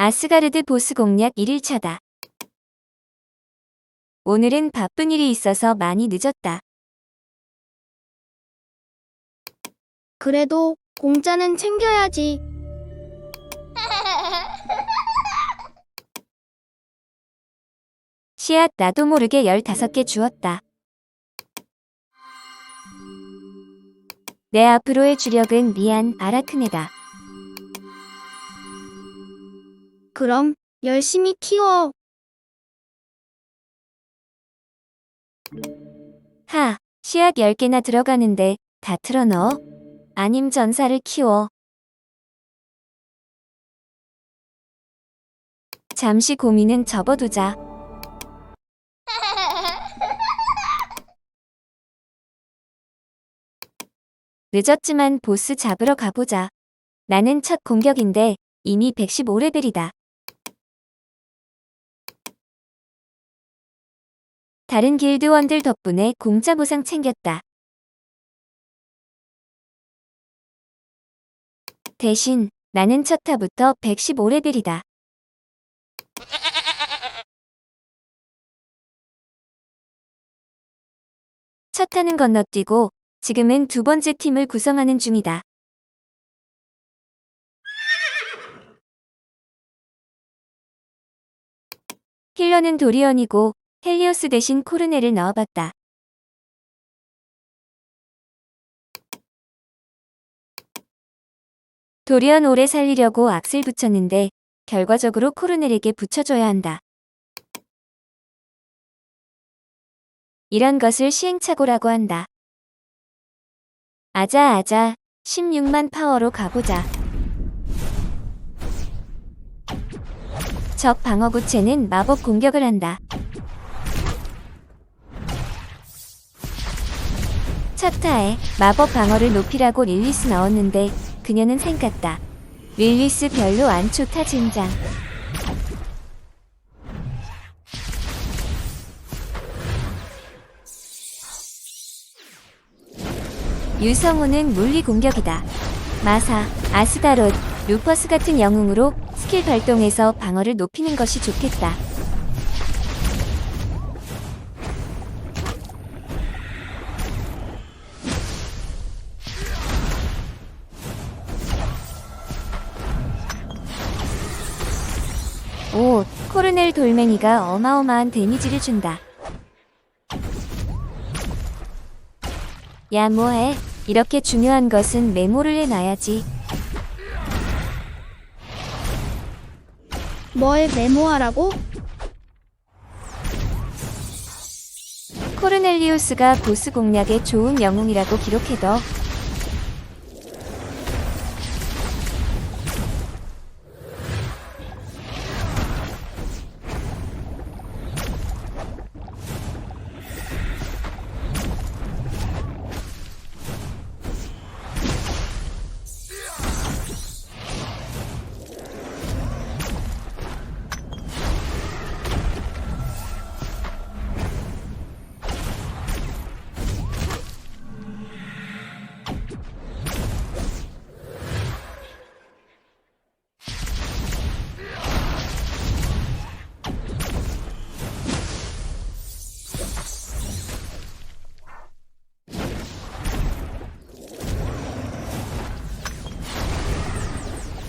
아스가르드 보스 공략 1일차다. 오늘은 바쁜 일이 있어서 많이 늦었다. 그래도 공짜는 챙겨야지. 씨앗 나도 모르게 15개 주었다. 내 앞으로의 주력은 미안 아라크네다. 그럼 열심히 키워. 하, 씨앗 10개나 들어가는데 다 틀어넣어? 아님 전사를 키워. 잠시 고민은 접어두자. 늦었지만 보스 잡으러 가보자. 나는 첫 공격인데 이미 115레벨이다. 다른 길드원들 덕분에 공짜 보상 챙겼다. 대신 나는 첫 타부터 115레벨이다. 첫 타는 건너뛰고 지금은 두 번째 팀을 구성하는 중이다. 힐러는 도리언이고 헬리오스 대신 코르네를 넣어봤다. 도리언 오래 살리려고 악셀 붙였는데 결과적으로 코르넬에게 붙여줘야 한다. 이런 것을 시행착오라고 한다. 아자 아자 16만 파워로 가보자. 적 방어구체는 마법 공격을 한다. 첫 타에 마법 방어를 높이라고 릴리스 넣었는데 그녀는 생각다. 릴리스 별로 안 좋다 젠장. 유성우는 물리 공격이다. 마사, 아스다롯, 루퍼스 같은 영웅으로 스킬 발동해서 방어를 높이는 것이 좋겠다. 오, 코르넬 돌멩이가 어마어마한 데미지를 준다. 야, 뭐해? 이렇게 중요한 것은 메모를 해놔야지. 뭘 메모하라고? 코르넬리우스가 보스 공략에 좋은 영웅이라고 기록해둬.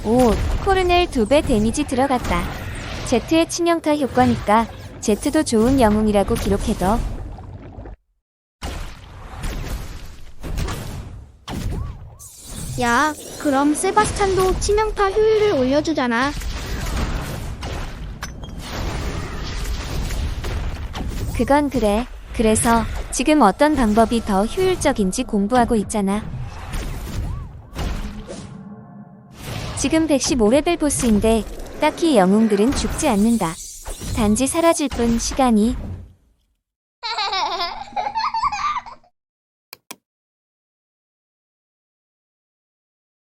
오, 코르넬 두배 데미지 들어갔다. 제트의 치명타 효과니까 제트도 좋은 영웅이라고 기록해둬. 야, 그럼 세바스찬도 치명타 효율을 올려주잖아. 그건 그래. 그래서 지금 어떤 방법이 더 효율적인지 공부하고 있잖아. 지금 115레벨 보스인데 딱히 영웅들은 죽지 않는다. 단지 사라질 뿐 시간이.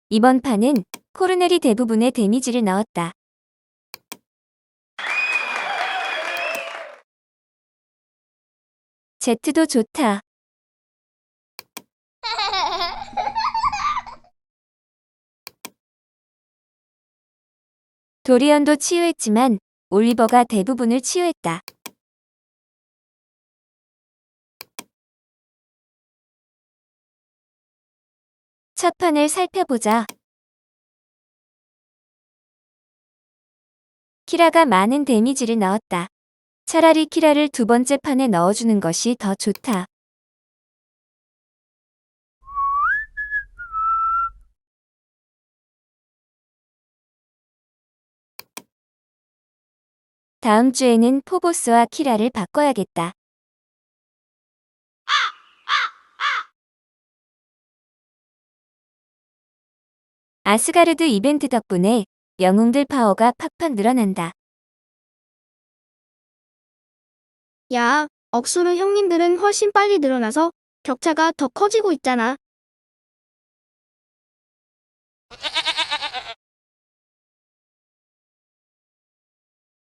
이번 판은 코르넬이 대부분의 데미지를 넣었다. 제트도 좋다. 도리언도 치유했지만 올리버가 대부분을 치유했다. 첫 판을 살펴보자. 키라가 많은 데미지를 넣었다. 차라리 키라를 두 번째 판에 넣어주는 것이 더 좋다. 다음 주에는 포보스와 키라를 바꿔야겠다. 아스가르드 이벤트 덕분에 영웅들 파워가 팍팍 늘어난다. 야, 억수로 형님들은 훨씬 빨리 늘어나서 격차가 더 커지고 있잖아.